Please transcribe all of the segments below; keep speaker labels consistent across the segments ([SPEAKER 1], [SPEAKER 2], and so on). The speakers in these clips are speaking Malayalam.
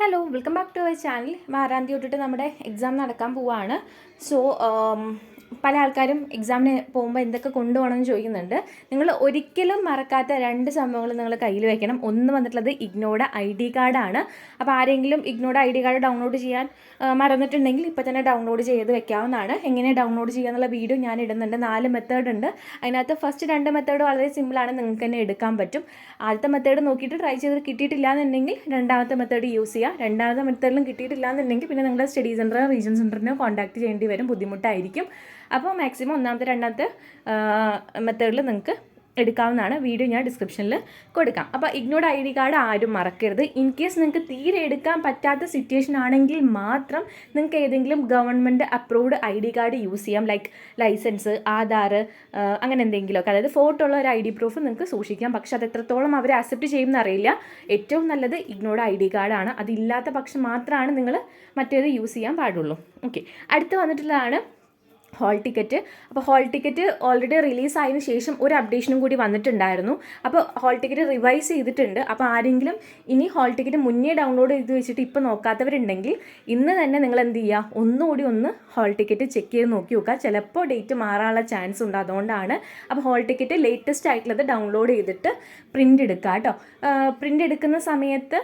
[SPEAKER 1] Hello welcome back to our channel ആറാം തീയതി തൊട്ടിട്ട് നമ്മുടെ എക്സാം നടക്കാൻ പോവാണ്. സോ പല ആൾക്കാരും എക്സാമിന് പോകുമ്പോൾ എന്തൊക്കെ കൊണ്ടുപോകണം എന്ന് ചോദിക്കുന്നുണ്ട്. നിങ്ങൾ ഒരിക്കലും മറക്കാത്ത രണ്ട് സംഭവങ്ങൾ നിങ്ങൾ കയ്യിൽ വെക്കണം. ഒന്ന് വന്നിട്ടുള്ളത് ഇഗ്നോയുടെ ഐ ഡി കാർഡാണ് അപ്പോൾ ആരെങ്കിലും ഇഗ്നോയുടെ ഐ ഡി കാർഡ് ഡൗൺലോഡ് ചെയ്യാൻ മറന്നിട്ടുണ്ടെങ്കിൽ ഇപ്പോൾ തന്നെ ഡൗൺലോഡ് ചെയ്ത് വെക്കാവുന്നതാണ്. എങ്ങനെ ഡൗൺലോഡ് ചെയ്യാന്നുള്ള വീഡിയോ ഞാൻ ഇടുന്നുണ്ട്. നാല് മെത്തേഡ് ഉണ്ട്. അതിനകത്ത് ഫസ്റ്റ് രണ്ട് മെത്തേഡ് വളരെ സിമ്പിളാണ് നിങ്ങൾക്ക് തന്നെ എടുക്കാൻ പറ്റും. ആദ്യത്തെ മെത്തേഡ് നോക്കിയിട്ട് ട്രൈ ചെയ്ത് കിട്ടിയിട്ടില്ല എന്നുണ്ടെങ്കിൽ രണ്ടാമത്തെ മെത്തേഡ് യൂസ് ചെയ്യുക രണ്ടാമത്തെ മെത്തേഡിലും കിട്ടിയിട്ടില്ല എന്നുണ്ടെങ്കിൽ പിന്നെ നിങ്ങളുടെ സ്റ്റഡി സെന്റർ റീജിയൻ സെന്ററിനെ കോൺടാക്ട് ചെയ്യേണ്ടി വരും. ബുദ്ധിമുട്ടായിരിക്കും. അപ്പോൾ മാക്സിമം ഒന്നാമത്തെ രണ്ടാമത്തെ മെത്തേഡിൽ നിങ്ങൾക്ക് എടുക്കാവുന്നതാണ്. വീഡിയോ ഞാൻ ഡിസ്ക്രിപ്ഷനിൽ കൊടുക്കാം. അപ്പോൾ ഇഗ്നോർഡ് ഐ ഡി കാർഡ് ആരും മറക്കരുത്. ഇൻ കേസ് നിങ്ങൾക്ക് തീരെ എടുക്കാൻ പറ്റാത്ത സിറ്റുവേഷൻ ആണെങ്കിൽ മാത്രം നിങ്ങൾക്ക് ഏതെങ്കിലും government approved I D card use ചെയ്യാം. ലൈക്ക് ലൈസൻസ് ആധാർ അങ്ങനെ എന്തെങ്കിലുമൊക്കെ. അതായത് ഫോട്ടോ ഉള്ള ഒരു ഐ ഡി പ്രൂഫ് നിങ്ങൾക്ക് സൂക്ഷിക്കാം. പക്ഷെ അത് എത്രത്തോളം അവർ അക്സെപ്റ്റ് ചെയ്യുമെന്ന് അറിയില്ല ഏറ്റവും നല്ലത് ഇഗ്നോർഡ് ഐ ഡി കാർഡാണ് അതില്ലാത്ത പക്ഷം മാത്രമാണ് നിങ്ങൾ മറ്റേത് യൂസ് ചെയ്യാൻ പാടുള്ളൂ. ഓക്കെ അടുത്ത് വന്നിട്ടുള്ളതാണ് ഹോൾ ടിക്കറ്റ് അപ്പോൾ ഹോൾ ടിക്കറ്റ് ഓൾറെഡി റിലീസ് ആയതിനു ശേഷം ഒരു അപ്ഡേഷനും കൂടി വന്നിട്ടുണ്ടായിരുന്നു. അപ്പോൾ ഹോൾ ടിക്കറ്റ് റിവൈസ് ചെയ്തിട്ടുണ്ട്. അപ്പോൾ ആരെങ്കിലും ഇനി ഹോൾ ടിക്കറ്റ് മുന്നേ ഡൗൺലോഡ് ചെയ്ത് വെച്ചിട്ട് ഇപ്പോൾ നോക്കാത്തവരുണ്ടെങ്കിൽ ഇന്ന് തന്നെ നിങ്ങൾ എന്ത് ചെയ്യുക ഒന്നുകൂടി ഒന്ന് ഹോൾ ടിക്കറ്റ് ചെക്ക് ചെയ്ത് നോക്കി നോക്കുക. ചിലപ്പോൾ ഡേറ്റ് മാറാനുള്ള ചാൻസ് ഉണ്ട്. അതുകൊണ്ടാണ് അപ്പോൾ ഹോൾ ടിക്കറ്റ് ലേറ്റസ്റ്റ് ആയിട്ടുള്ളത് ഡൗൺലോഡ് ചെയ്തിട്ട് പ്രിന്റ് എടുക്കുക കേട്ടോ. പ്രിന്റ് എടുക്കുന്ന സമയത്ത്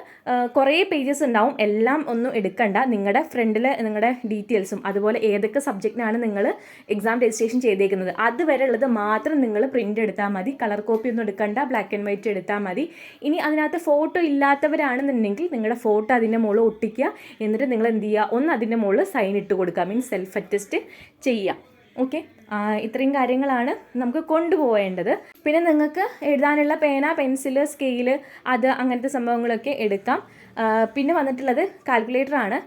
[SPEAKER 1] കുറേ പേജസ് ഉണ്ടാവും. എല്ലാം ഒന്നും എടുക്കണ്ട. നിങ്ങളുടെ ഫ്രണ്ടിൽ നിങ്ങളുടെ ഡീറ്റെയിൽസും അതുപോലെ ഏതൊക്കെ സബ്ജക്റ്റിനാണ് നിങ്ങൾ എക്സാം രജിസ്ട്രേഷൻ ചെയ്തേക്കുന്നത്. അതുവരെ ഉള്ളത് മാത്രം നിങ്ങൾ പ്രിന്റ് എടുത്താൽ മതി. കളർ കോപ്പി ഒന്നും എടുക്കണ്ട. ബ്ലാക്ക് ആൻഡ് വൈറ്റ് എടുത്താൽ മതി. ഇനി അതിനകത്ത് ഫോട്ടോ ഇല്ലാത്തവരാണെന്നുണ്ടെങ്കിൽ നിങ്ങളുടെ ഫോട്ടോ അതിന്റെ മുകളിൽ ഒട്ടിക്കുക. എന്നിട്ട് നിങ്ങൾ എന്ത് ചെയ്യുക? ഒന്ന് അതിന്റെ മുകളിൽ സൈൻ ഇട്ട് കൊടുക്കുക. മീൻസ് സെൽഫ് അറ്റസ്റ്റ് ചെയ്യുക. ഓക്കെ ഇത്രയും കാര്യങ്ങളാണ് നമുക്ക് കൊണ്ടുപോകേണ്ടത്. പിന്നെ നിങ്ങൾക്ക് എഴുതാനുള്ള പേന പെൻസിൽ സ്കെയിൽ അത് അങ്ങനത്തെ സംഭവങ്ങളൊക്കെ എടുക്കാം. പിന്നെ വന്നിട്ടുള്ളത് കാൽക്കുലേറ്റർ ആണ്.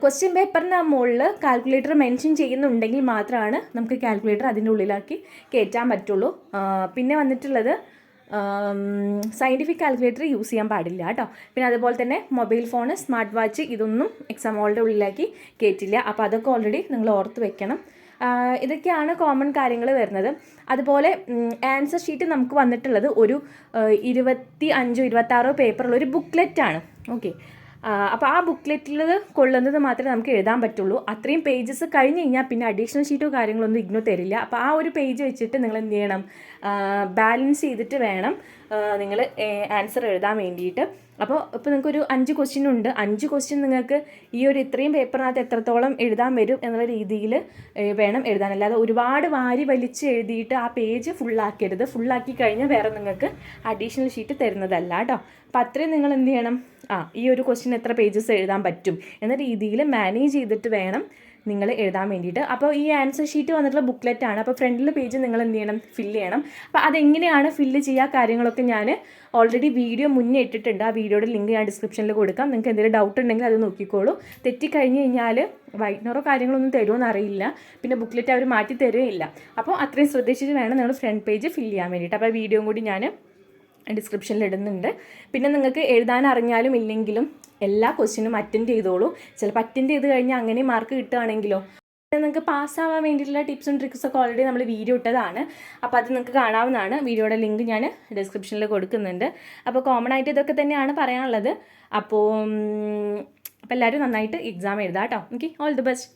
[SPEAKER 1] ക്വസ്റ്റ്യൻ പേപ്പറിന് മുകളിൽ കാൽക്കുലേറ്റർ മെൻഷൻ ചെയ്യുന്നുണ്ടെങ്കിൽ മാത്രമാണ് നമുക്ക് കാൽക്കുലേറ്റർ അതിന്റെ ഉള്ളിലാക്കി കയറ്റാൻ പറ്റുള്ളൂ. പിന്നെ വന്നിട്ടുള്ളത് സയന്റിഫിക് കാൽക്കുലേറ്റർ യൂസ് ചെയ്യാൻ പാടില്ല കേട്ടോ. പിന്നെ അതുപോലെ തന്നെ മൊബൈൽ ഫോണ് സ്മാർട്ട് വാച്ച് ഇതൊന്നും എക്സാം ഹോളിന്റെ ഉള്ളിലാക്കി കയറ്റില്ല. അപ്പോൾ അതൊക്കെ ഓൾറെഡി നിങ്ങൾ ഓർത്ത് വെക്കണം. ഇതൊക്കെയാണ് കോമൺ കാര്യങ്ങൾ വരുന്നത്. അതുപോലെ ആൻസർ ഷീറ്റ് നമുക്ക് വന്നിട്ടുള്ളത് ഒരു ഇരുപത്തി അഞ്ചോ ഇരുപത്താറോ പേപ്പറുള്ള ഒരു ബുക്ക്ലെറ്റാണ് ഓക്കെ അപ്പോൾ ആ ബുക്ക്ലെറ്റിൽ കൊള്ളുന്നത് മാത്രമേ നമുക്ക് എഴുതാൻ പറ്റുള്ളൂ. അത്രയും പേജസ് കഴിഞ്ഞ് കഴിഞ്ഞാൽ പിന്നെ അഡീഷണൽ ഷീറ്റോ കാര്യങ്ങളൊന്നും ഇഗ്നോ തരില്ല. അപ്പോൾ ആ ഒരു പേജ് വെച്ചിട്ട് നിങ്ങൾ എന്ത് ചെയ്യണം? ബാലൻസ് ചെയ്തിട്ട് വേണം നിങ്ങൾ ആൻസർ എഴുതാൻ വേണ്ടിയിട്ട്. അപ്പോൾ ഇപ്പോൾ നിങ്ങൾക്കൊരു അഞ്ച് ക്വസ്റ്റ്യൻ ഉണ്ട്. അഞ്ച് ക്വസ്റ്റ്യൻ നിങ്ങൾക്ക് ഈ ഒരു ഇത്രയും പേപ്പറിനകത്ത് എത്രത്തോളം എഴുതാൻ വരും എന്നുള്ള രീതിയിൽ വേണം എഴുതാൻ. അല്ലാതെ ഒരുപാട് വാരി വലിച്ച് എഴുതിയിട്ട് ആ പേജ് ഫുള്ളാക്കരുത് ഫുള്ളാക്കി കഴിഞ്ഞാൽ വേറെ നിങ്ങൾക്ക് അഡീഷണൽ ഷീറ്റ് തരുന്നതല്ല കേട്ടോ അപ്പം അത്രയും നിങ്ങൾ എന്ത് ചെയ്യണം? ആ ഈ ഒരു ക്വസ്റ്റ്യൻ എത്ര പേജസ് എഴുതാൻ പറ്റും എന്ന രീതിയിൽ മാനേജ് ചെയ്തിട്ട് വേണം നിങ്ങൾ എഴുതാൻ വേണ്ടിയിട്ട്. അപ്പോൾ ഈ ആൻസർ ഷീറ്റ് വന്നിട്ടുള്ള ബുക്ക്ലെറ്റ് ആണ്. അപ്പോൾ ഫ്രണ്ടിൽ പേജ് നിങ്ങൾ എന്ത് ചെയ്യണം? ഫില്ല് ചെയ്യണം. അപ്പോൾ അതെങ്ങനെയാണ് ഫില്ല് ചെയ്യുക? കാര്യങ്ങളൊക്കെ ഞാൻ ഓൾറെഡി വീഡിയോ മുന്നേ ഇട്ടിട്ടുണ്ട്. ആ വീഡിയോയുടെ ലിങ്ക് ഞാൻ ഡിസ്ക്രിപ്ഷനിൽ കൊടുക്കാം. നിങ്ങൾക്ക് എന്തെങ്കിലും ഡൗട്ട് ഉണ്ടെങ്കിൽ അത് നോക്കിക്കോളൂ. തെറ്റിക്കഴിഞ്ഞ് കഴിഞ്ഞാൽ വൈറ്റ്നറോ കാര്യങ്ങളൊന്നും തരുമോ അറിയില്ല പിന്നെ ബുക്ക്ലെറ്റ് അവർ മാറ്റി തരുകയില്ല. അപ്പോൾ അത്രയും ശ്രദ്ധിച്ചിട്ട് വേണം നിങ്ങൾ ഫ്രണ്ട് പേജ് ഫില്ല് ചെയ്യാൻ വേണ്ടിയിട്ട്. അപ്പോൾ വീഡിയോ കൂടി ഞാൻ ഡിസ്ക്രിപ്ഷനിൽ ഇടുന്നുണ്ട്. പിന്നെ നിങ്ങൾക്ക് എഴുതാൻ അറിഞ്ഞാലും ഇല്ലെങ്കിലും എല്ലാ ക്വസ്റ്റ്യനും അറ്റൻഡ് ചെയ്തോളൂ. ചിലപ്പോൾ അറ്റൻഡ് ചെയ്ത് കഴിഞ്ഞാൽ അങ്ങനെ മാർക്ക് കിട്ടുകയാണെങ്കിലോ. നിങ്ങൾക്ക് പാസ്സാവാൻ വേണ്ടിയിട്ടുള്ള ടിപ്സും ട്രിക്സും ഒക്കെ ഓൾറെഡി നമ്മൾ വീഡിയോ ഇട്ടതാണ്. അപ്പോൾ അത് നിങ്ങൾക്ക് കാണാവുന്നതാണ്. വീഡിയോയുടെ ലിങ്ക് ഞാൻ ഡിസ്ക്രിപ്ഷനിൽ കൊടുക്കുന്നുണ്ട്. അപ്പോൾ കോമൺ ആയിട്ട് ഇതൊക്കെ തന്നെയാണ് പറയാനുള്ളത്. അപ്പോൾ അപ്പോൾ എല്ലാവരും നന്നായിട്ട് എക്സാം എഴുതാം കേട്ടോ ഓക്കെ ഓൾ ദി ബെസ്റ്റ്